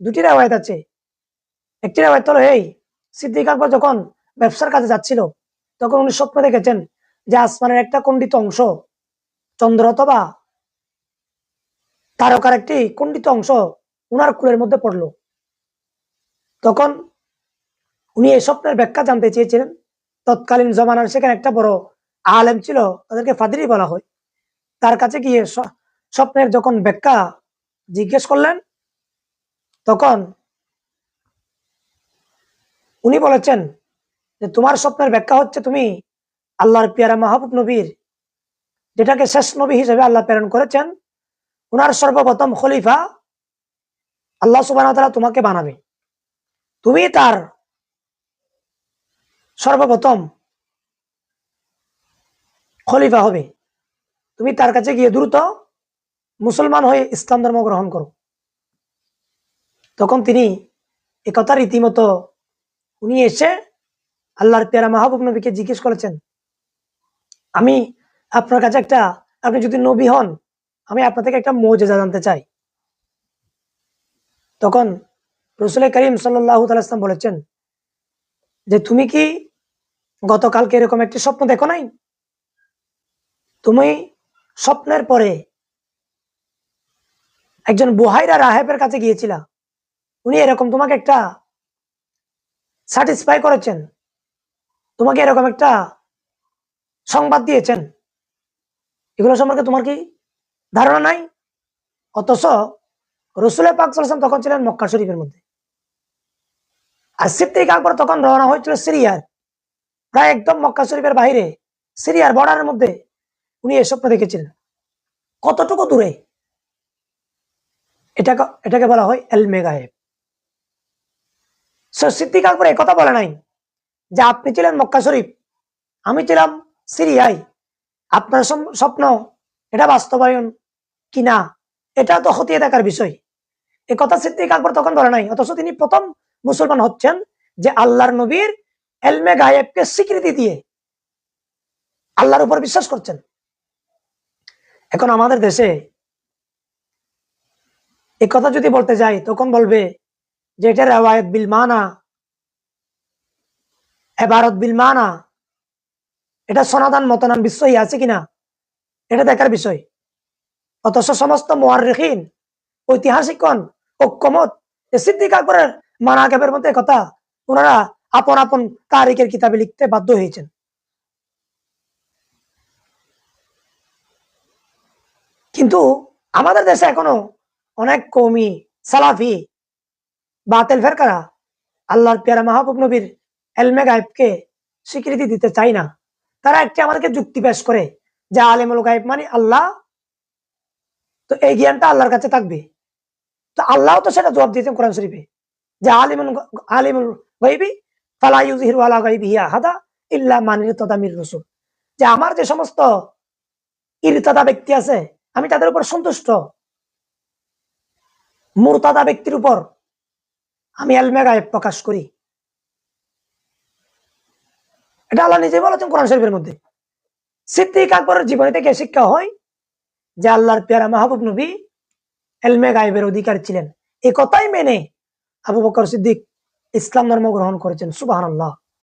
দুটি আছে। একটি এই সিদ্দিক আকবর যখন ব্যবসার কাজে যাচ্ছিল, তখন উনি স্বপ্ন দেখেছেন যে আসমানের একটা খণ্ডিত অংশ, চন্দ্র অথবা তারকার একটি খণ্ডিত অংশ উনার কুলের মধ্যে পড়ল। তখন উনি এই স্বপ্নের ব্যাখ্যা জানতে চেয়েছিলেন। তৎকালীন জমানার সেখানে একটা বড় আলেম ছিল, তাদেরকে ফাদিরি বলা হয়। তার কাছে গিয়ে স্বপ্নের যখন ব্যাখ্যা জিজ্ঞেস করলেন, তখন উনি বলেছেন যে, তোমার স্বপ্নের ব্যাখ্যা হচ্ছে তুমি আল্লাহর পিয়ারা মাহবুব নবীর, যেটাকে শেষ নবী হিসেবে আল্লাহ প্রেরণ করেছেন, উনার সর্বপ্রথম খলিফা আল্লাহ সুবাহ তোমাকে বানাবে। তুমি তার সর্বপ্রথম খলিফা হবে। তুমি তার কাছে গিয়ে দ্রুত মুসলমান হয়ে ইসলাম ধর্ম গ্রহণ করো। তখন তিনি একথা রীতিমতো উনি এসে আল্লাহর পেয়ারা মাহবুব নবীকে জিজ্ঞেস করেছেন, আমি আপনার কাছে একটা, আপনি যদি নবী হন, আমি আপনার থেকে একটা মৌজেজা জানতে চাই। তখন রসুল করিম সাল্লাহ তালাম বলেছেন, যে তুমি কি গতকালকে এরকম একটি স্বপ্ন দেখো নাই? তুমি স্বপ্নের পরে একজন বুহাইরা রাহেবের কাছে গিয়েছিলা। উনি এরকম তোমাকে একটা স্যাটিসফাই করেছেন। তোমাকে এরকম একটা সংবাদ দিয়েছেন। এগুলো সম্পর্কে তোমার কি ধারণা নাই? অথচ রসুলের পাক সাল্লাম তখন ছিলেন মক্কা শরীফের মধ্যে। আর সিদ্দিক আকবর তখন রওনা হয়েছিল সিরিয়ার। প্রায় একদম মক্কা শরীফের বাইরে, সিরিয়ার বর্ডারের মধ্যে উনি এ স্বপ্ন দেখেছিলেন। কতটুকু দূরে? এটাকে এটাকে বলা হয় এল মেগাহেব সিদ্দিক আকবর কথা বলে নাই যে আপনি ছিলেন মক্কা শরীফ, আমি ছিলাম সিরিয়ায়। আপনার স্বপ্ন, এটা বাস্তবায়ন কিনা এটা তো হতিয়ে দেখার বিষয়। এ কথা সিদ্দিক আকবর তখন বলে নাই, অথচ তিনি প্রথম মুসলমান হচ্ছেন যে আল্লাহর নবীর এলমে গায়েবকে স্বীকৃতি দিয়ে আল্লাহর উপর বিশ্বাস করছেন। এখন আমাদের দেশে এ কথা যদি বলতে যাই, তখন বলবে যে এটা রেওয়ায়ত বিল মানা। এবারত বিল মানা। এটা সনাতন মতনান বিশ্বই আছে কিনা? এটা দেখার বিষয়। অথচ সমস্ত মোয়ারিন ঐতিহাসিকগণ, ঐক্যমত সিদ্দিক আকবরের মানাকেবের মধ্যে কথা ওনারা আপন আপন তারিখের কিতাবে লিখতে বাধ্য হয়েছেন। কিন্তু আমাদের দেশে এখনও অনেক কৌমি সালাফি বাতেল ফেরকারা আল্লাহর পেয়ারা মাহবুব নবীর এলমে গায়েবকে স্বীকৃতি দিতে চাই না। তারা একটি আমাদেরকে যুক্তি পেশ করে যে আলিমুল গায়েব মানে আল্লাহ। তো এই জ্ঞানটা আল্লাহর কাছে থাকবে। তো আল্লাহ তো সেটা জবাব দিয়েছেন কোরআন শরীফে যে আলিমুল আলিমুল গাইবি ফালা ইউজিহিরু আলা গাইবিহি আহাদা ইল্লা মান ইরতাদামির রাসূল। যে আমার যে সমস্ত ইরতাদা ব্যক্তি আছে, আমি তাদের উপর সন্তুষ্ট। মুরতাদা ব্যক্তির উপর আমি এলমে প্রকাশ করি। এটা আল্লাহ নিজে বলেছেন কোরআন শরীফের মধ্যে। সিদ্দিক আকবরের জীবনে থেকে শিক্ষা হয় যে আল্লাহর পেয়ারা মাহবুব নবী এলমে গায়েবের অধিকার ছিলেন। এ কথাই মেনে আবু বকর সিদ্দিক ইসলাম ধর্ম গ্রহণ করেছেন সুবাহ আল্লাহ